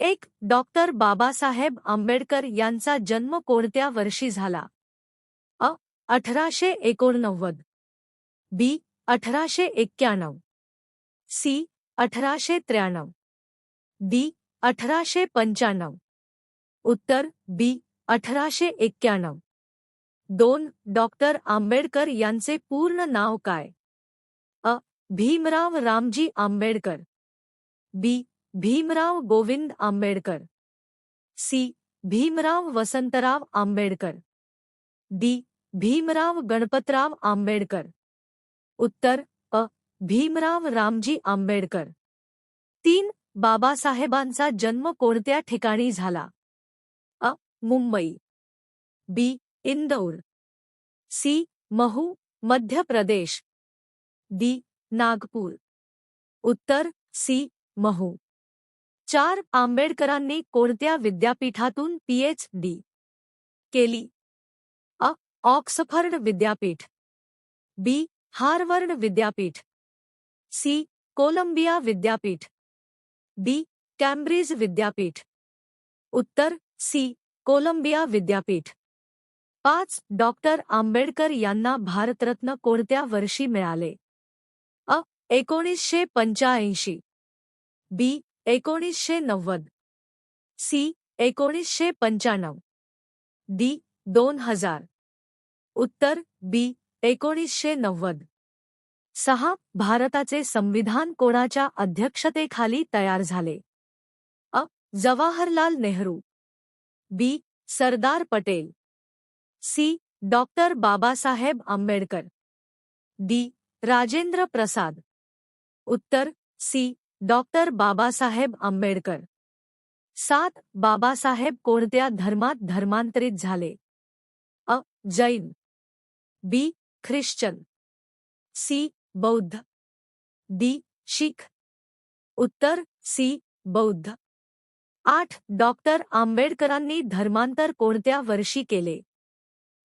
एक डॉक्टर बाबासाहेब आंबेडकर यांचा जन्म कोणत्या वर्षी झाला? अ, अठराशे एकोणनव्वद, बी, अठराशे एक्क्याण्णव, सी, अठराशे त्र्याण्णव, डी, अठराशे पंच्याण्णव, उत्तर, बी, अठराशे एक्क्याण्णव. दोन डॉक्टर आंबेडकर यांचे पूर्ण नाव काय? अ, Bhimrao Ramji Ambedkar, B Bhimrao Govind Ambedkar. C. Bhimrao Vasantrao Ambedkar. D. Bhimrao Ganpatrao Ambedkar. उत्तर, अ. भीमराव रामजी आंबेडकर. तीन. बाबासाहेबांचा जन्म कोणत्या ठिकाणी झाला? अ. Mumbai. B. Indore. C. Mhow, Madhya Pradesh. D. Nagpur. उत्तर, सी. महू. चार आंबेडकरांनी कोणत्या विद्यापीठातून पीएच डी केली? अ. ऑक्सफर्ड विद्यापीठ. बी. हार्वर्ड विद्यापीठ. सी. कोलंबिया विद्यापीठ. डी. कॅम्ब्रिज विद्यापीठ. उत्तर. सी. कोलंबिया विद्यापीठ. पाच डॉक्टर आंबेडकर यांना भारतरत्न कोणत्या वर्षी मिळाले? अ. एकोणीसशे पंच्याऐंशी. बी. एकोणीसशे नव्वद. सी, एकोणीसशे पंच्याण्णव. डी, दोन हज़ार. उत्तर, बी, एकोणीसशे नव्वद. सहा, भारताचे संविधान कोणाच्या अध्यक्षतेखाली तयार झाले? अ, Jawaharlal Nehru. B, Sardar Patel. C, doctor Babasaheb Ambedkar. D, Rajendra Prasad. उत्तर, सी डॉक्टर बाबासाहेब आंबेडकर. सात बाबासाहेब कोणत्या धर्मात धर्मांतरित अ. जैन. बी. ख्रिश्चन. सी. बौद्ध. डी. शीख. उत्तर सी. बौद्ध. आठ डॉक्टर आंबेडकरांनी धर्मांतर कोणत्या वर्षी केले?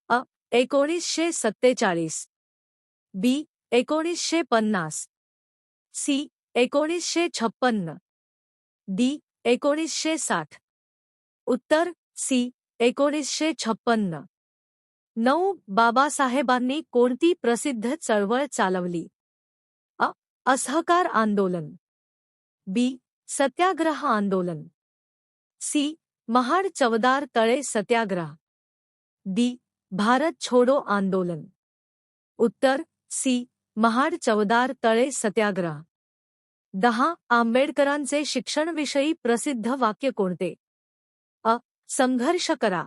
अ. एकोणीसशे सत्तेचाळीस. बी. एकोणीसशे पन्नास. सी. एकोणीसशे छप्पन्न. डी, एकोणीसशे साठ. उत्तर, सी, एकोणीसशे छप्पन्न. नऊ बाबासाहेबांनी कोणती प्रसिद्ध चळवळ चालवली? अ, असहकार आंदोलन. बी, सत्याग्रह आंदोलन. सी, महाड चवदार तळे सत्याग्रह. डी, भारत छोडो आंदोलन. उत्तर, सी, महाड चवदार तळे सत्याग्रह. दहा आंबेडकरांचे शिक्षणविषयी प्रसिद्ध वाक्य कोणते? अ. संघर्ष करा.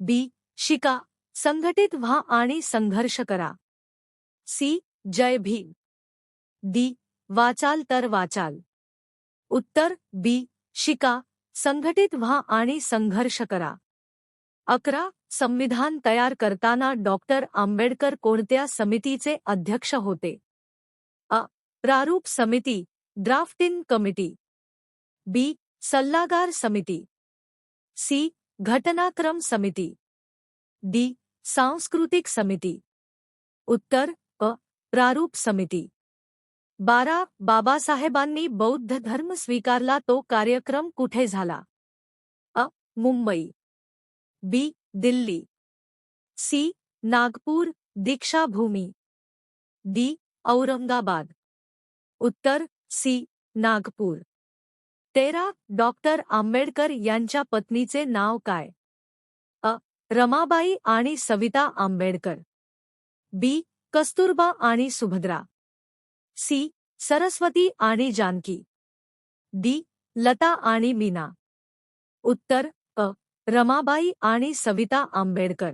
बी. शिका. संघटित व्हा आणि संघर्ष करा. सी. जय भीम. डी. वाचाल तर वाचाल. उत्तर बी. शिका. संघटित व्हा आणि संघर्ष करा. अकरा. संविधान तयार करताना डॉक्टर आंबेडकर कोणत्या समितीचे अध्यक्ष होते? प्रारूप समिती, ड्राफ्टिंग कमिटी। बी, सल्लागार समिति। सी, घटनाक्रम समिति। डी, सांस्कृतिक समिति। उत्तर, अ, प्रारूप समिती। बारा बाबा बाबासाहेबांनी बौद्ध धर्म स्वीकारला तो कार्यक्रम कुठे झाला? अ, Mumbai. B, Delhi. C, Nagpur, Dikshabhoomi. D, Aurangabad. उत्तर सी नागपूर. तेरा डॉक्टर आंबेडकर यांच्या पत्नीचे नाव काय? अ रमाबाई आणि सविता आंबेडकर. बी कस्तुरबा आणि सुभद्रा. सी सरस्वती आणि जानकी. डी लता आणि मीना. उत्तर अ रमाबाई आणि सविता आंबेडकर.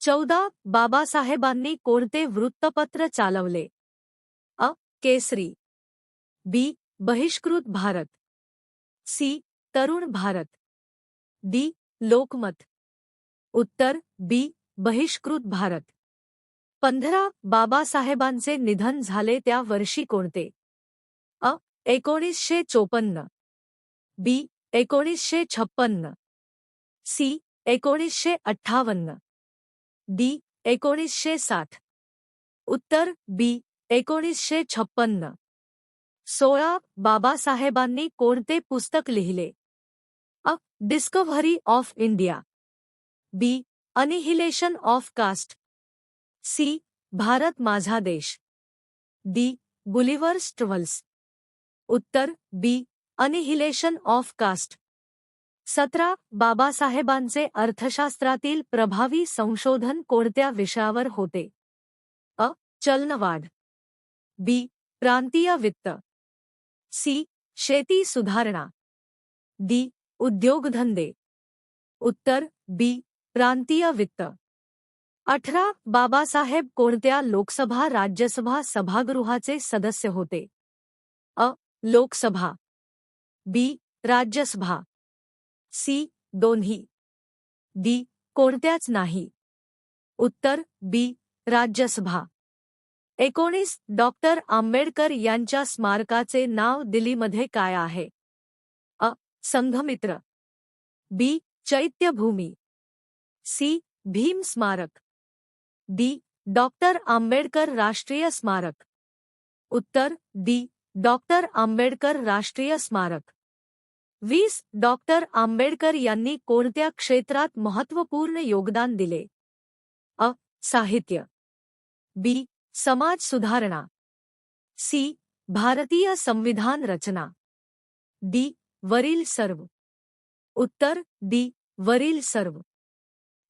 चौदा बाबासाहेबांनी कोणते वृत्तपत्र चालवले? Kesari, B, Bahishkrit Bharat, C, Tarun Bharat, D, Lokmat, उत्तर, बी, बहिष्कृत भारत. पंधरा बाबासाहेबांचे निधन झाले त्या वर्षी कोणते? अ, एकोणीसशे चोपन्न, बी, एकोणीसशे छप्पन्न, सी, एकोणीसशे अठ्ठावन्न, डी, एकोणीसशे साठ, उत्तर, बी एकोणीसशे छप्पन्न. सोळा बाबासाहेबांनी कोणते पुस्तक लिहिले? अ. Discovery of India. B. Annihilation of Caste. C. Bharat माझा देश. डी. गुलिव्हर स्ट्रव्हल्स उत्तर बी. Annihilation of Caste. सतरा बाबासाहेबांचे अर्थशास्त्रातील प्रभावी संशोधन कोणत्या विषयावर होते? अ. चलनवाढ. बी, प्रांतीय वित्त। सी, शेती सुधारणा। डी, उद्योगधंदे। उत्तर, बी, प्रांतीय वित्त। अठरा, बाबासाहेब कोणत्या लोकसभा, राज्यसभा सभागृहाचे सदस्य होते? अ, लोकसभा. बी, राज्यसभा. सी, दोन्ही. डी, कोणत्याच नाही. उत्तर, बी, राज्यसभा. एकोणीस डॉक्टर आंबेडकर यांच्या स्मारकाचे नाव दिल्लीमध्ये काय आहे? अ. संघमित्र. बी. चैत्यभूमी. सी. भीम स्मारक. डी. डॉक्टर आंबेडकर राष्ट्रीय स्मारक. उत्तर, डी. डॉक्टर आंबेडकर राष्ट्रीय स्मारक. वीस डॉक्टर आंबेडकर यांनी कोणत्या क्षेत्रात योगदान दिले? अ. साहित्य. बी. समाज सुधारणा. सी. भारतीय संविधान रचना. डी. वरील सर्व. उत्तर. डी. वरील सर्व.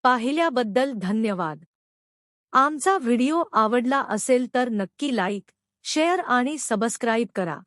पाहिल्याबद्दल धन्यवाद. आमचा व्हिडिओ आवडला असेल तर नक्की लाईक शेअर आणि सबस्क्राईब करा.